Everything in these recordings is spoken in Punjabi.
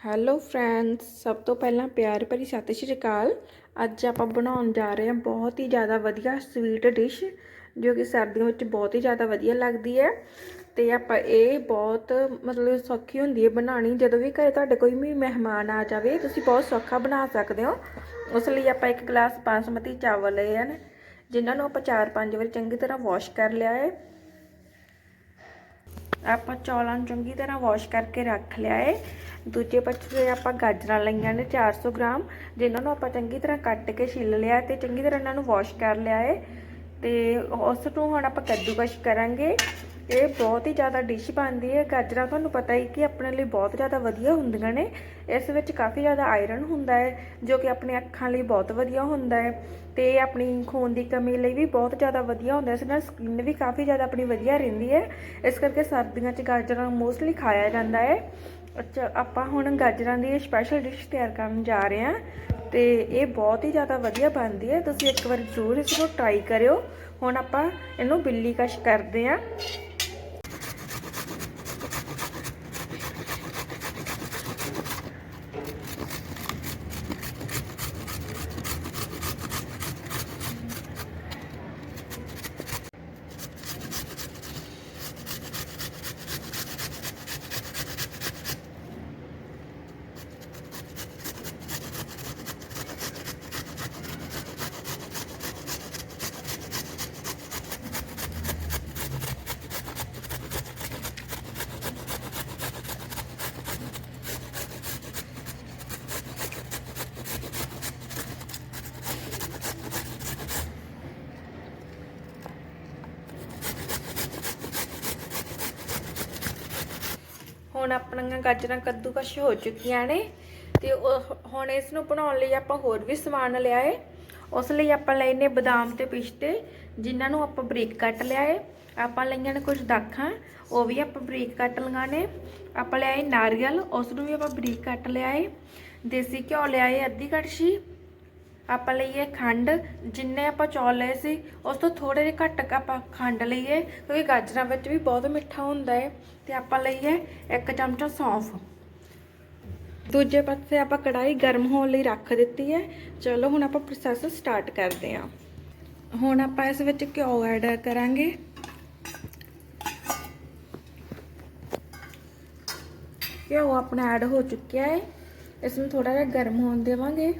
ਹੈਲੋ ਫਰੈਂਡਸ ਸਭ ਤੋਂ ਪਹਿਲਾਂ ਪਿਆਰ ਭਰੀ ਸਤਿ ਸ਼੍ਰੀ ਅਕਾਲ। ਅੱਜ ਆਪਾਂ ਬਣਾਉਣ ਜਾ ਰਹੇ ਹਾਂ ਬਹੁਤ ਹੀ ਜ਼ਿਆਦਾ ਵਧੀਆ ਸਵੀਟ ਡਿਸ਼ ਜੋ ਕਿ ਸਰਦੀਆਂ ਵਿੱਚ ਬਹੁਤ ਹੀ ਜ਼ਿਆਦਾ ਵਧੀਆ ਲੱਗਦੀ ਹੈ। ਤੇ ਆਪਾਂ ਇਹ ਬਹੁਤ ਮਤਲਬ ਸੌਖੀ ਹੁੰਦੀ ਹੈ ਬਣਾਉਣੀ। ਜਦੋਂ ਵੀ ਘਰੇ ਤੁਹਾਡੇ ਕੋਈ ਵੀ ਮਹਿਮਾਨ ਆ ਜਾਵੇ, ਤੁਸੀਂ ਬਹੁਤ ਸੌਖਾ ਬਣਾ ਸਕਦੇ ਹੋ। ਉਸ ਲਈ ਆਪਾਂ ਇੱਕ ਗਲਾਸ ਬਾਸਮਤੀ ਚਾਵਲ ਲਏ ਹਨ, ਜਿਨ੍ਹਾਂ ਨੂੰ ਆਪਾਂ 4-5 ਵਾਰ ਚੰਗੀ ਤਰ੍ਹਾਂ ਵਾਸ਼ ਕਰ ਲਿਆ ਹੈ। ਆਪਾਂ ਚੌਲਾਂ ਨੂੰ ਚੰਗੀ ਤਰ੍ਹਾਂ ਵਾਸ਼ ਕਰਕੇ ਰੱਖ ਲਿਆ ਹੈ। ਦੂਜੇ ਪਾਸੇ ਆਪਾਂ ਗਾਜਰਾਂ ਲਈਆਂ ਨੇ 400 ਗ੍ਰਾਮ ਜਿਨ੍ਹਾਂ ਨੂੰ ਆਪਾਂ ਚੰਗੀ ਤਰ੍ਹਾਂ ਕੱਟ ਕੇ ਛਿੱਲ ਲਿਆ ਤੇ ਚੰਗੀ ਤਰ੍ਹਾਂ ਇਹਨਾਂ ਨੂੰ ਵਾਸ਼ ਕਰ ਲਿਆ ਏ, ਤੇ ਉਸ ਨੂੰ ਹੁਣ ਆਪਾਂ ਕੱਦੂਕਸ਼ ਕਰਾਂਗੇ। ਇਹ ਬਹੁਤ ਹੀ ਜ਼ਿਆਦਾ ਡਿਸ਼ ਬਣਦੀ ਹੈ ਗਾਜਰਾਂ ਤੁਹਾਨੂੰ ਪਤਾ ਹੀ ਕਿ ਆਪਣੇ ਲਈ ਬਹੁਤ ਜ਼ਿਆਦਾ ਵਧੀਆ ਹੁੰਦੀਆਂ ਨੇ। ਇਸ ਵਿੱਚ ਕਾਫੀ ਜ਼ਿਆਦਾ ਆਇਰਨ ਹੁੰਦਾ ਹੈ ਜੋ ਕਿ ਆਪਣੇ ਅੱਖਾਂ ਲਈ ਬਹੁਤ ਵਧੀਆ ਹੁੰਦਾ ਹੈ ਤੇ ਆਪਣੀ ਖੂਨ ਦੀ ਕਮੀ ਲਈ ਵੀ ਬਹੁਤ ਜ਼ਿਆਦਾ ਵਧੀਆ ਹੁੰਦਾ ਇਸ ਨਾਲ ਸਕਿਨ ਵੀ ਕਾਫੀ ਜ਼ਿਆਦਾ ਆਪਣੀ ਵਧੀਆ ਰਹਿੰਦੀ ਹੈ ਇਸ ਕਰਕੇ ਸਰਦੀਆਂ 'ਚ ਗਾਜਰਾਂ ਮੋਸਟਲੀ ਖਾਇਆ ਜਾਂਦਾ ਹੈ ਅੱਛਾ, ਆਪਾਂ ਹੁਣ ਗਾਜਰਾਂ ਦੀ ਸਪੈਸ਼ਲ ਡਿਸ਼ ਤਿਆਰ ਕਰਨ ਜਾ ਰਹੇ ਹਾਂ ਤੇ ਇਹ ਬਹੁਤ ਹੀ ਜ਼ਿਆਦਾ ਵਧੀਆ ਬਣਦੀ ਹੈ। ਤੁਸੀਂ ਇੱਕ ਵਾਰ ਜ਼ਰੂਰ ਇਸ ਨੂੰ ਟਰਾਈ ਕਰਿਓ। ਹੁਣ ਆਪਾਂ ਇਹਨੂੰ ਬਿੱਲੀ ਕਸ਼ ਕਰਦੇ ਹਾਂ। ਹੁਣ ਆਪਣੀਆਂ ਗਾਜਰਾਂ ਕੱਦੂਕਸ਼ ਹੋ ਚੁੱਕੀਆਂ ਨੇ ਤੇ ਉਹ- ਹੁਣ ਇਸ ਨੂੰ ਬਣਾਉਣ ਲਈ ਆਪਾਂ ਹੋਰ ਵੀ ਸਮਾਨ ਲਿਆ ਏ। ਉਸ ਲਈ ਆਪਾਂ ਲਏ ਨੇ ਬਦਾਮ ਤੇ ਪਿਸਤੇ, ਜਿਨ੍ਹਾਂ ਨੂੰ ਆਪਾਂ ਬਰੀਕ ਕੱਟ ਲਿਆ ਏ। ਆਪਾਂ ਲਈਆਂ ਨੇ ਕੁਝ ਦਾਖਾਂ, ਉਹ ਵੀ ਆਪਾਂ ਬਰੀਕ ਕੱਟ ਲਈਆਂ ਨੇ। ਆਪਾਂ ਲਿਆ ਏ ਨਾਰੀਅਲ, ਉਸ ਨੂੰ ਵੀ ਆਪਾਂ ਬਰੀਕ ਕੱਟ ਲਿਆ ਏ। ਦੇਸੀ ਘਿਓ ਲਿਆ ਏ ਅੱਧੀ ਕੜਛੀ। ਆਪਾਂ ਲਈਏ ਖੰਡ, ਜਿੰਨੇ ਆਪਾਂ ਚੌਲ ਲਏ ਸੀ, ਉਸ ਤੋਂ ਥੋੜੇ ਜਿਹੇ ਘੱਟ ਆਪਾਂ ਖੰਡ ਲਈਏ, ਕਿਉਂਕਿ ਗਾਜਰਾਂ ਵਿੱਚ ਵੀ ਬਹੁਤ ਮਿੱਠਾ ਹੁੰਦਾ ਹੈ ਤੇ ਆਪਾਂ ਲਈਏ ਇੱਕ ਚਮਚਾ ਸੌਂਫ। ਦੂਜੇ ਪਾਸੇ ਆਪਾਂ ਕੜਾਈ ਗਰਮ ਹੋਣ ਲਈ ਰੱਖ ਦਿੱਤੀ ਹੈ ਚਲੋ, ਹੁਣ ਆਪਾਂ ਪ੍ਰੋਸੈਸ ਸਟਾਰਟ ਕਰਦੇ ਹਾਂ ਹੁਣ ਆਪਾਂ ਇਸ ਵਿੱਚ ਘਿਓ ਐਡ ਕਰਾਂਗੇ। ਘਿਓ ਆਪਣਾ ਐਡ ਹੋ ਚੁੱਕਿਆ ਹੈ ਇਸ ਨੂੰ ਥੋੜਾ ਜਿਹਾ ਗਰਮ ਹੋਣ ਦੇਵਾਂਗੇ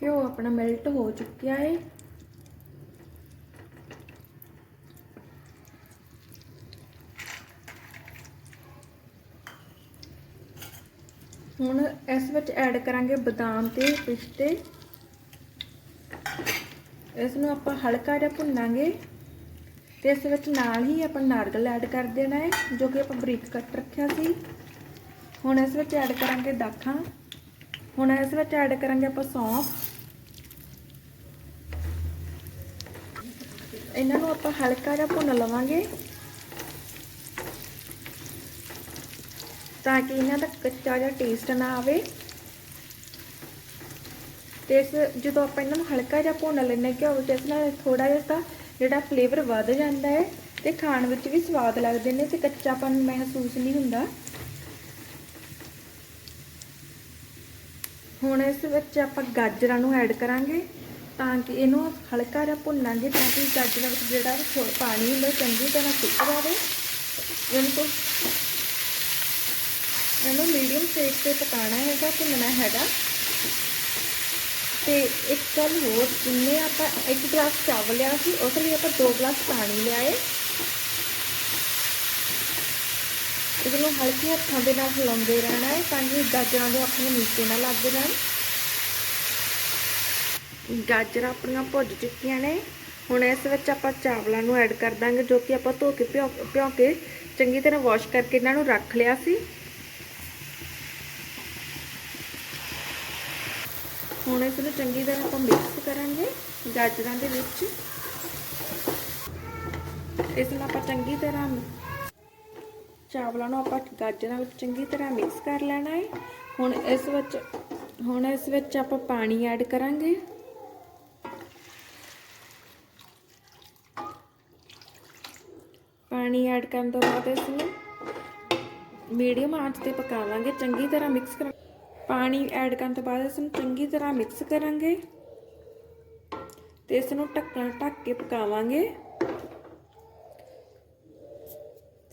ਘਿਓ ਆਪਣਾ ਮੈਲਟ ਹੋ ਚੁੱਕਿਆ ਹੈ ਹੁਣ ਇਸ ਵਿੱਚ ਐਡ ਕਰਾਂਗੇ ਬਦਾਮ ਤੇ ਪਿਸਤੇ। ਇਸ ਨੂੰ ਆਪਾਂ ਹਲਕਾ ਜਿਹਾ ਭੁੰਨਾਂਗੇ ਤੇ ਇਸ ਵਿੱਚ ਨਾਲ ਹੀ ਆਪਾਂ ਨਾਰਗਲ ਐਡ ਕਰ ਦੇਣਾ ਹੈ ਜੋ ਕਿ ਆਪਾਂ ਬਰੀਕ ਕੱਟ ਰੱਖਿਆ ਸੀ। ਹੁਣ ਇਸ ਵਿੱਚ ਐਡ ਕਰਾਂਗੇ ਦਾਖਾਂ। ਹੁਣ ਇਸ ਵਿੱਚ ਐਡ ਕਰਾਂਗੇ ਆਪਾਂ ਸੌਂਫ। ਇਹਨਾਂ ਨੂੰ ਆਪਾਂ ਹਲਕਾ ਜਿਹਾ ਭੁੰਨ ਲਵਾਂਗੇ। ਤਾਂ ਕਿ ਇਹਨਾਂ ਦਾ ਕੱਚਾ ਜਿਹਾ ਟੇਸਟ ਨਾ ਆਵੇ। ਤੇ ਇਸ ਜਦੋਂ ਆਪਾਂ ਇਹਨਾਂ ਨੂੰ ਹਲਕਾ ਜਿਹਾ ਭੁੰਨ ਲੈਂਦੇ ਘਿਓ ਵਿੱਚ ਇਸ ਨਾਲ ਥੋੜਾ ਜਿਹਾ ਤਾਂ ਜਿਹੜਾ ਫਲੇਵਰ ਵੱਧ ਜਾਂਦਾ ਹੈ ਤੇ ਖਾਣ ਵਿੱਚ ਵੀ ਸਵਾਦ ਲੱਗਦੇ ਨੇ ਤੇ ਕੱਚਾਪਨ ਮਹਿਸੂਸ ਨਹੀਂ ਹੁੰਦਾ। ਹੁਣ ਇਸ ਵਿੱਚ ਆਪਾਂ ਗਾਜਰਾਂ ਨੂੰ ਐਡ ਕਰਾਂਗੇ। ਤਾਂ ਕਿ ਇਹਨੂੰ ਹਲਕਾ ਜਿਹਾ ਭੁੰਨਾਂਗੇ ਤਾਂ ਕਿ ਗਾਜਰਾਂ ਵਿੱਚ ਜਿਹੜਾ ਪਾਣੀ ਹੁੰਦਾ ਚੰਗੀ ਤਰ੍ਹਾਂ ਸੁੱਕ ਜਾਵੇ। ਇਹਨੂੰ ਇਹਨੂੰ ਮੀਡੀਅਮ ਸੇਕ ਤੇ ਪਕਾਉਣਾ ਹੈਗਾ, ਭੁੰਨਣਾ ਹੈਗਾ। ਤੇ ਇੱਕ ਗੱਲ ਹੋਰ, ਜਿੰਨੇ ਆਪਾਂ ਇੱਕ ਗਲਾਸ ਚਾਵਲ ਲਿਆ ਸੀ, ਉਸ ਲਈ ਆਪਾਂ ਦੋ ਗਲਾਸ ਪਾਣੀ ਲਿਆਏ। ਇਸ ਨੂੰ ਹਲਕੇ ਹੱਥਾਂ ਦੇ ਨਾਲ ਹਿਲਾਉਂਦੇ ਰਹਿਣਾ ਹੈ ਤਾਂ ਕਿ ਗਾਜਰਾਂ ਦੇ ਆਪਣੇ ਨੀਚੇ ਨਾ ਲੱਗ ਜਾਣ। ਗਾਜਰਾਂ ਆਪਣੀਆਂ ਭੁੱਜ ਚੁੱਕੀਆਂ ਨੇ। ਹੁਣ ਇਸ ਵਿੱਚ ਆਪਾਂ ਚਾਵਲਾਂ ਨੂੰ ਐਡ ਕਰ ਦਾਂਗੇ, ਜੋ ਕਿ ਆਪਾਂ ਧੋ ਕੇ ਭਿਓ ਭਿਓ ਕੇ ਚੰਗੀ ਤਰ੍ਹਾਂ ਵਾਸ਼ ਕਰਕੇ ਇਹਨਾਂ ਨੂੰ ਰੱਖ ਲਿਆ ਸੀ। ਹੁਣ ਇਸ ਨੂੰ ਚੰਗੀ ਤਰ੍ਹਾਂ ਆਪਾਂ ਮਿਕਸ ਕਰਾਂਗੇ ਗਾਜਰਾਂ ਦੇ ਵਿੱਚ। ਇਸ ਨੂੰ ਆਪਾਂ ਚੰਗੀ ਤਰ੍ਹਾਂ ਚਾਵਲਾਂ ਨੂੰ ਆਪਾਂ ਗਾਜਰਾਂ ਵਿੱਚ ਚੰਗੀ ਤਰ੍ਹਾਂ ਮਿਕਸ ਕਰ ਲੈਣਾ ਹੈ। ਹੁਣ ਇਸ ਵਿੱਚ, ਹੁਣ ਇਸ ਵਿੱਚ ਆਪਾਂ ਪਾਣੀ ਐਡ ਕਰਾਂਗੇ। ਪਾਣੀ ਐਡ ਕਰਨ ਤੋਂ ਬਾਅਦ ਇਸ ਨੂੰ ਮੀਡੀਅਮ ਆਂਚ ਤੇ ਪਕਾਵਾਂਗੇ ਚੰਗੀ ਤਰ੍ਹਾਂ ਮਿਕਸ ਕਰ ਪਾਣੀ ਐਡ ਕਰਨ ਤੋਂ ਬਾਅਦ ਇਸ ਨੂੰ ਚੰਗੀ ਤਰ੍ਹਾਂ ਮਿਕਸ ਕਰਾਂਗੇ ਤੇ ਇਸ ਨੂੰ ਢੱਕਣ ਢੱਕ ਕੇ ਪਕਾਵਾਂਗੇ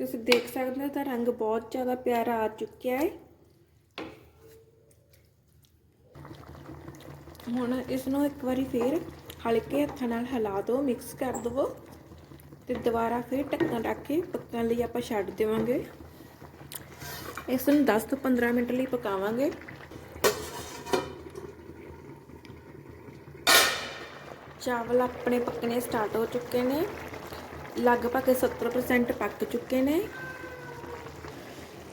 ਤੁਸੀਂ ਦੇਖ ਸਕਦੇ ਹੋ ਤਾਂ ਰੰਗ ਬਹੁਤ ਜ਼ਿਆਦਾ ਪਿਆਰਾ ਆ ਚੁੱਕਿਆ ਹੈ। ਹੁਣ ਇਸ ਨੂੰ ਇੱਕ ਵਾਰੀ ਫੇਰ ਹਲਕੇ ਹੱਥਾਂ ਨਾਲ ਹਿਲਾ ਦਿਓ ਮਿਕਸ ਕਰ ਦਿਓ। ਤੇ ਦੁਬਾਰਾ ਫਿਰ ਢੱਕਣ ਰੱਖ ਕੇ ਪੱਕਣ ਲਈ ਆਪਾਂ ਛੱਡ ਦੇਵਾਂਗੇ। ਇਸ ਨੂੰ 10 ਤੋਂ 15 ਮਿੰਟ ਲਈ ਪਕਾਵਾਂਗੇ। ਚਾਵਲ ਆਪਣੇ ਪੱਕਣੇ ਸਟਾਰਟ ਹੋ ਚੁੱਕੇ ਨੇ। ਲਗਭਗ 70% ਪੱਕ ਚੁੱਕੇ ਨੇ।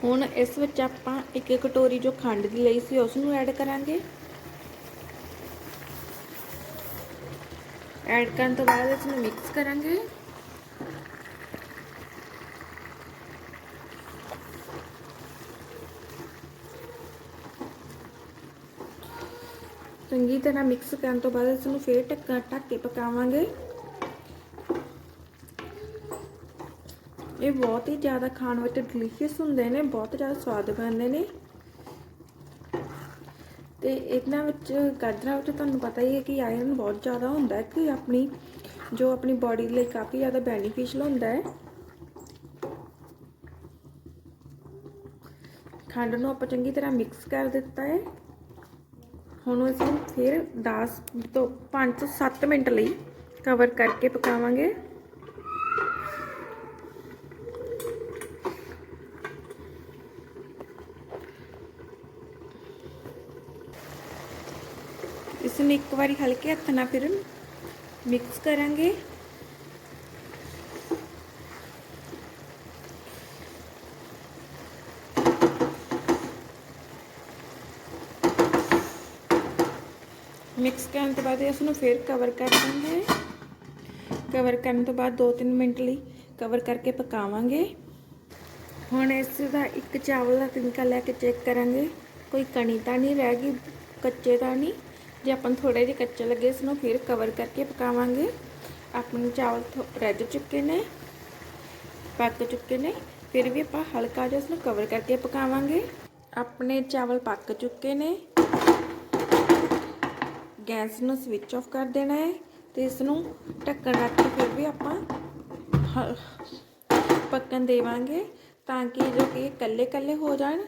ਹੁਣ ਇਸ ਵਿੱਚ ਆਪਾਂ ਇੱਕ ਕਟੋਰੀ ਜੋ ਖੰਡ ਦੀ ਲਈ ਸੀ, ਉਸ ਨੂੰ ਐਡ ਕਰਾਂਗੇ। ਐਡ ਕਰਨ ਤੋਂ ਬਾਅਦ ਇਸ ਨੂੰ ਮਿਕਸ ਕਰਾਂਗੇ। ਚੰਗੀ ਤਰ੍ਹਾਂ ਮਿਕਸ ਕਰਨ ਤੋਂ ਬਾਅਦ ਇਸ ਨੂੰ ਫੇਰ ਢੱਕਣ, ਢੱਕ ਕੇ ਪਕਾਵਾਂਗੇ। ਇਹ ਬਹੁਤ ਹੀ ਜ਼ਿਆਦਾ ਖਾਣ ਵਿੱਚ ਡਿਲੀਸ਼ੀਅਸ ਹੁੰਦੇ ਨੇ, ਬਹੁਤ ਜ਼ਿਆਦਾ ਸਵਾਦ ਬਣਦੇ ਨੇ। ਤੇ ਇਹਨਾਂ ਵਿੱਚ ਗਾਜਰਾਂ ਵਿੱਚ ਤੁਹਾਨੂੰ ਪਤਾ ਹੀ ਹੈ ਕਿ ਆਇਰਨ ਬਹੁਤ ਜ਼ਿਆਦਾ ਹੁੰਦਾ ਹੈ ਕਿ ਆਪਣੀ, ਜੋ ਆਪਣੀ ਬਾਡੀ ਲਈ ਕਾਫੀ ਜ਼ਿਆਦਾ ਬੈਨੀਫੀਸ਼ੀਅਲ ਹੁੰਦਾ ਹੈ। ਖੰਡ ਨੂੰ ਆਪਾਂ ਚੰਗੀ ਤਰ੍ਹਾਂ ਮਿਕਸ ਕਰ ਦਿੱਤਾ ਹੈ। ਹੁਣ ਅਸੀਂ ਫਿਰ 10 ਤੋਂ 5 ਤੋਂ 7 ਮਿੰਟ ਲਈ ਕਵਰ ਕਰਕੇ ਪਕਾਵਾਂਗੇ। ਇਸ ਨੂੰ ਇੱਕ ਵਾਰੀ ਹਲਕੇ ਹੱਥ ਨਾਲ ਫਿਰ ਮਿਕਸ ਕਰਾਂਗੇ। ਮਿਕਸ ਕਰਨ ਤੋਂ ਬਾਅਦ ਇਸ ਨੂੰ ਫਿਰ ਕਵਰ ਕਰ ਦਾਂਗੇ ਕਵਰ ਕਰਨ ਤੋਂ ਬਾਅਦ 2-3 ਮਿੰਟ ਲਈ ਕਵਰ ਕਰਕੇ ਪਕਾਵਾਂਗੇ। ਹੁਣ ਇਸ ਦਾ ਇੱਕ ਚਾਵਲ ਦਾ ਤਿਨਕਾ ਲੈ ਕੇ ਚੈੱਕ ਕਰਾਂਗੇ। ਕੋਈ ਕਣੀ ਤਾਂ ਨਹੀਂ ਰਹਿ ਗਈ, ਕੱਚੇ ਤਾਂ ਨਹੀਂ। ਜੇ ਆਪਾਂ ਥੋੜੇ ਜਿਹੇ ਕੱਚੇ ਲੱਗੇ, ਇਸ ਨੂੰ ਫਿਰ ਕਵਰ ਕਰਕੇ ਪਕਾਵਾਂਗੇ। ਆਪਣੇ ਚਾਵਲ ਰੱਜ ਚੁੱਕੇ ਨੇ, ਪੱਕ ਚੁੱਕੇ ਨੇ। ਫਿਰ ਵੀ ਆਪਾਂ ਹਲਕਾ ਜਿਹਾ ਇਸ ਨੂੰ ਕਵਰ ਕਰਕੇ ਪਕਾਵਾਂਗੇ। ਆਪਣੇ ਚਾਵਲ ਪੱਕ ਚੁੱਕੇ ਨੇ। ਗੈਸ ਨੂੰ ਸਵਿਚ ਆਫ ਕਰ ਦੇਣਾ ਹੈ ਤੇ ਇਸ ਨੂੰ ਢੱਕਣ ਰੱਖ ਕੇ ਫਿਰ ਵੀ ਆਪਾਂ ਪੱਕਣ ਦੇਵਾਂਗੇ ਤਾਂ ਕਿ ਜੋ ਕਿ ਕੱਲੇ ਕੱਲੇ ਹੋ ਜਾਣ।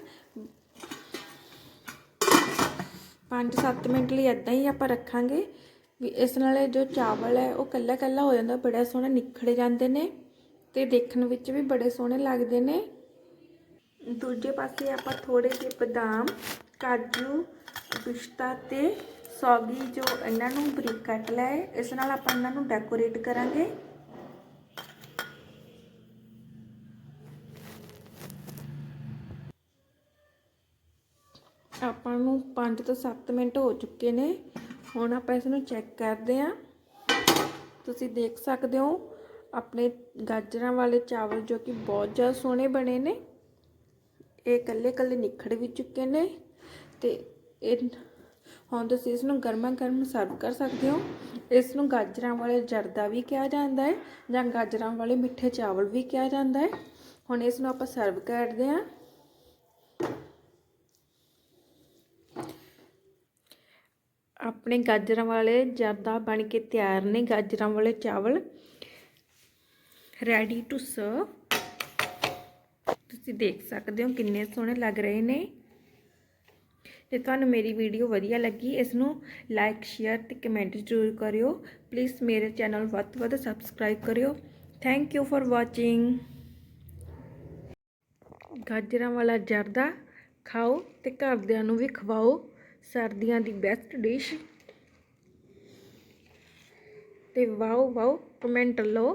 5-7 ਮਿੰਟ ਲਈ ਇਦਾਂ ਹੀ ਆਪਾਂ ਰੱਖਾਂਗੇ। ਵੀ ਇਸ ਨਾਲ ਜੋ ਚਾਵਲ ਹੈ ਉਹ ਕੱਲਾ ਕੱਲਾ ਹੋ ਜਾਂਦਾ, ਬੜਾ ਸੋਹਣਾ ਨਿਖੜ ਜਾਂਦੇ ਨੇ ਤੇ ਦੇਖਣ ਵਿੱਚ ਵੀ ਬੜੇ ਸੋਹਣੇ ਲੱਗਦੇ ਨੇ। ਦੂਜੇ ਪਾਸੇ ਆਪਾਂ ਥੋੜੇ ਜਿਹੇ ਬਦਾਮ, ਕਾਜੂ, ਪਿਸਤਾ ਤੇ ਸੌਗੀ ਜੋ ਇਹਨਾਂ ਨੂੰ ਬਰੀਕ ਕੱਟ ਲਿਆ ਇਸ ਨਾਲ ਆਪਾਂ ਇਹਨਾਂ ਨੂੰ ਡੈਕੋਰੇਟ ਕਰਾਂਗੇ। ਆਪਾਂ ਨੂੰ 5 ਤੋਂ 7 ਮਿੰਟ ਹੋ ਚੁੱਕੇ ਨੇ। ਹੁਣ ਆਪਾਂ ਇਸ ਨੂੰ ਚੈੱਕ ਕਰਦੇ ਆਂ ਤੁਸੀਂ ਦੇਖ ਸਕਦੇ ਹੋ, ਆਪਣੇ ਗਾਜਰਾਂ ਵਾਲੇ ਚਾਵਲ ਜੋ ਕਿ ਬਹੁਤ ਜ਼ਿਆਦਾ ਸੋਹਣੇ ਬਣੇ ਨੇ। ਇਹ ਕੱਲੇ ਕੱਲੇ ਨਿਖੜ ਵੀ ਚੁੱਕੇ ਨੇ ਤੇ ਇਹ ਹੁਣ ਤੁਸੀਂ ਇਸ ਨੂੰ ਗਰਮਾ ਗਰਮ ਸਰਵ ਕਰ ਸਕਦੇ ਹੋ। ਇਸ ਨੂੰ ਗਾਜਰਾਂ ਵਾਲੇ ਜਰਦਾ ਵੀ ਕਿਹਾ ਜਾਂਦਾ ਹੈ ਜਾਂ ਗਾਜਰਾਂ ਵਾਲੇ ਮਿੱਠੇ ਚਾਵਲ ਵੀ ਕਿਹਾ ਜਾਂਦਾ ਹੈ। ਹੁਣ ਇਸ ਨੂੰ ਆਪਾਂ ਸਰਵ ਕਰਦੇ ਹਾਂ। ਆਪਣੇ ਗਾਜਰਾਂ ਵਾਲੇ ਜਰਦਾ ਬਣ ਕੇ ਤਿਆਰ ਨੇ ਗਾਜਰਾਂ ਵਾਲੇ ਚਾਵਲ। ਰੈਡੀ ਟੂ ਸਰਵ ਤੁਸੀਂ ਦੇਖ ਸਕਦੇ ਹੋ ਕਿੰਨੇ ਸੋਹਣੇ ਲੱਗ ਰਹੇ ਨੇ। ਜੇ ਤੁਹਾਨੂੰ ਮੇਰੀ ਵੀਡੀਓ ਵਧੀਆ ਲੱਗੀ ਇਸ ਨੂੰ ਲਾਈਕ ਸ਼ੇਅਰ ਤੇ ਕਮੈਂਟ ਜ਼ਰੂਰ ਕਰਿਓ। ਪਲੀਜ਼ ਮੇਰੇ ਚੈਨਲ ਵੱਧ ਤੋਂ ਵੱਧ ਸਬਸਕ੍ਰਾਈਬ ਕਰਿਓ। ਥੈਂਕ ਯੂ ਫॉर ਵਾਚਿੰਗ ਗਾਜਰਾਂ ਵਾਲਾ ਜਰਦਾ ਖਾਓ ਤੇ ਘਰਦਿਆਂ ਨੂੰ ਵੀ ਖਵਾਓ। ਸਰਦੀਆਂ ਦੀ ਬੈਸਟ ਡਿਸ਼ ਤੇ ਵਾਓ ਵਾਓ ਕਮੈਂਟ ਲਓ।